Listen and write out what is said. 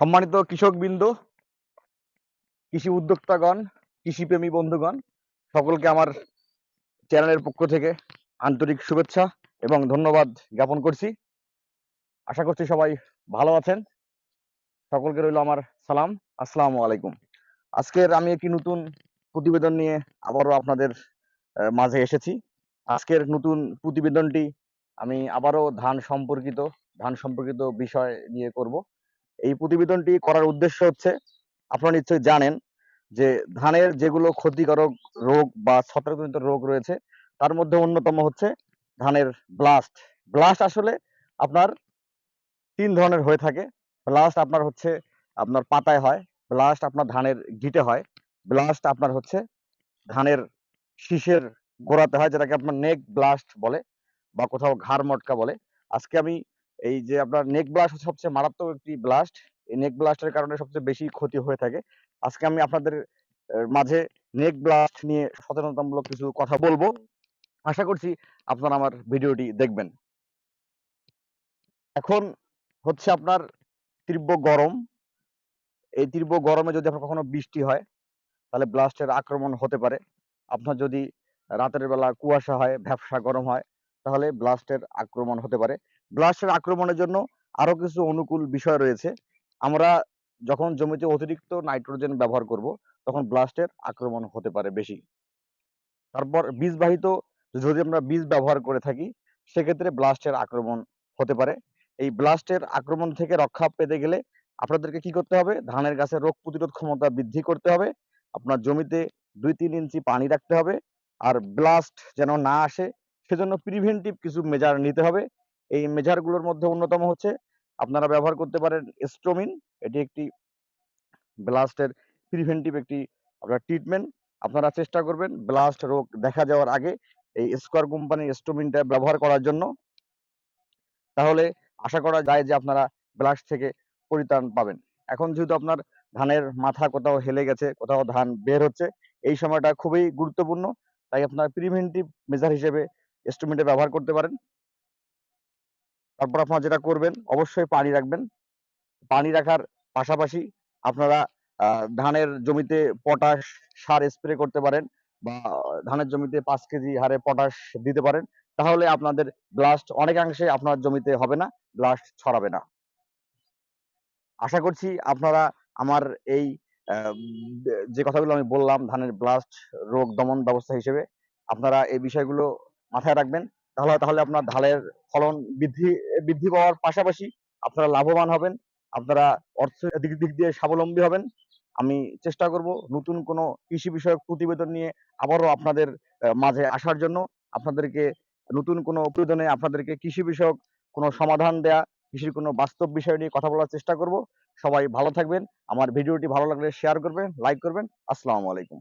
সম্মানিত কৃষক কৃষকবৃন্দ, কৃষি উদ্যোক্তাগণ, কৃষিপ্রেমী বন্ধুগণ, সকলকে আমার চ্যানেলের পক্ষ থেকে আন্তরিক শুভেচ্ছা এবং ধন্যবাদ জ্ঞাপন করছি। আশা করছি সবাই ভালো আছেন। সকলকে রইল আমার সালাম। আসসালামু আলাইকুম। আজকের আমি একটি নতুন প্রতিবেদন নিয়ে আবারও আপনাদের মাঝে এসেছি। আজকের নতুন প্রতিবেদনটি আমি আবারও ধান সম্পর্কিত ধান সম্পর্কিত বিষয় নিয়ে করব। এই প্রতিবেদনটি করার উদ্দেশ্য হচ্ছে, আপনারা নিশ্চয়ই জানেন যে ধানের যেগুলো ক্ষতিকারক রোগ বা ছত্রাকজনিত রোগ রয়েছে, তার মধ্যে অন্যতম হচ্ছে ধানের ব্লাস্ট ব্লাস্ট আসলে আপনার তিন ধরনের হয়ে থাকে। ব্লাস্ট আপনার হচ্ছে আপনার পাতায় হয় ব্লাস্ট আপনার ধানের গিটে হয় ব্লাস্ট আপনার হচ্ছে ধানের শীষের গোড়াতে হয়, যেটাকে আপনার নেক ব্লাস্ট বলে বা কোথাও ঘাড় মটকা বলে। আজকে আমি এই যে আপনার নেক ব্লাস্ট হচ্ছে সবচেয়ে মারাত্মক একটি ব্লাস্ট এই নেক ব্লাস্টের কারণে সবচেয়ে বেশি ক্ষতি হয়ে থাকে। আজকে আমি আপনাদের মাঝে নেক ব্লাস্ট নিয়ে সচেতনতামূলক কিছু কথা বলব। আশা করছি আপনারা আমার ভিডিওটি দেখবেন। এখন হচ্ছে আপনার তীব্র গরম। এই তীব্র গরমে যদি আপনার কখনো বৃষ্টি হয়, তাহলে ব্লাস্টের আক্রমণ হতে পারে। আপনার যদি রাতের বেলা কুয়াশা হয় ভ্যাপসা গরম হয়, তাহলে ব্লাস্টের আক্রমণ হতে পারে। ব্লাস্টের আক্রমণের জন্য আরও কিছু অনুকূল বিষয় রয়েছে। আমরা যখন জমিতে অতিরিক্ত নাইট্রোজেন ব্যবহার করব, তখন ব্লাস্টের আক্রমণ হতে পারে বেশি। তারপর বীজবাহিত, যদি আমরা বীজ ব্যবহার করে থাকি, সেক্ষেত্রে ব্লাস্টের আক্রমণ হতে পারে। এই ব্লাস্টের আক্রমণ থেকে রক্ষা পেতে গেলে আপনাদেরকে কি করতে হবে? ধানের গাছের রোগ প্রতিরোধ ক্ষমতা বৃদ্ধি করতে হবে। আপনার জমিতে দুই তিন ইঞ্চি পানি রাখতে হবে। আর ব্লাস্ট যেন না আসে, সেজন্য প্রিভেন্টিভ কিছু মেজার নিতে হবে। এই মেজারগুলোর মধ্যে অন্যতম হচ্ছে আপনারা ব্যবহার করতে পারেন স্ট্রোমিন। এটি একটি ব্লাস্টের প্রিভেন্টিভ একটি আপনার ট্রিটমেন্ট। আপনারা চেষ্টা করবেন ব্লাস্ট রোগ দেখা যাওয়ার আগে এই স্কোয়ার কোম্পানির স্টোমিনটা ব্যবহার করার জন্য। তাহলে আশা করা যায় যে আপনারা ব্লাস্ট থেকে পরিত্রাণ পাবেন। এখন যেহেতু আপনার ধানের মাথা কোথাও হেলে গেছে, কোথাও ধান বের হচ্ছে, এই সময়টা খুবই গুরুত্বপূর্ণ। তাই আপনার প্রিভেন্টিভ মেজার হিসেবে এস্টিমেটে ব্যবহার করতে পারেন। তারপর আপনারা যেটা করবেন, অবশ্যই পানি রাখবেন। পানি রাখার পাশাপাশি আপনারা ধানের জমিতে পটাশ সার স্প্রে করতে পারেন বা ধানের জমিতে পাঁচ কেজি হারে পটাশ দিতে পারেন। তাহলে আপনাদের ব্লাস্ট অনেকাংশে আপনার জমিতে হবে না ব্লাস্ট ছড়াবে না। আশা করছি আপনারা আমার এই যে কথাগুলো আমি বললাম, ধানের ব্লাস্ট রোগ দমন ব্যবস্থা হিসেবে, আপনারা এই বিষয়গুলো মাথায় রাখবেন। তাহলে তাহলে আপনার ধানের ফলন বৃদ্ধি বৃদ্ধি পাওয়ার পাশাপাশি আপনারা লাভবান হবেন, আপনারা অর্থ দিক দিক দিয়ে স্বাবলম্বী হবেন। আমি চেষ্টা করব নতুন কোনো কৃষি বিষয়ক প্রতিবেদন নিয়ে আবারও আপনাদের মাঝে আসার জন্য। আপনাদেরকে নতুন কোনো প্রতিবেদনে আপনাদেরকে কৃষি বিষয়ক কোনো সমাধান দেয়া, কৃষির কোনো বাস্তব বিষয় নিয়ে কথা বলার চেষ্টা করব। সবাই ভালো থাকবেন। আমার ভিডিওটি ভালো লাগলে শেয়ার করবেন লাইক করবেন। আসসালামু আলাইকুম।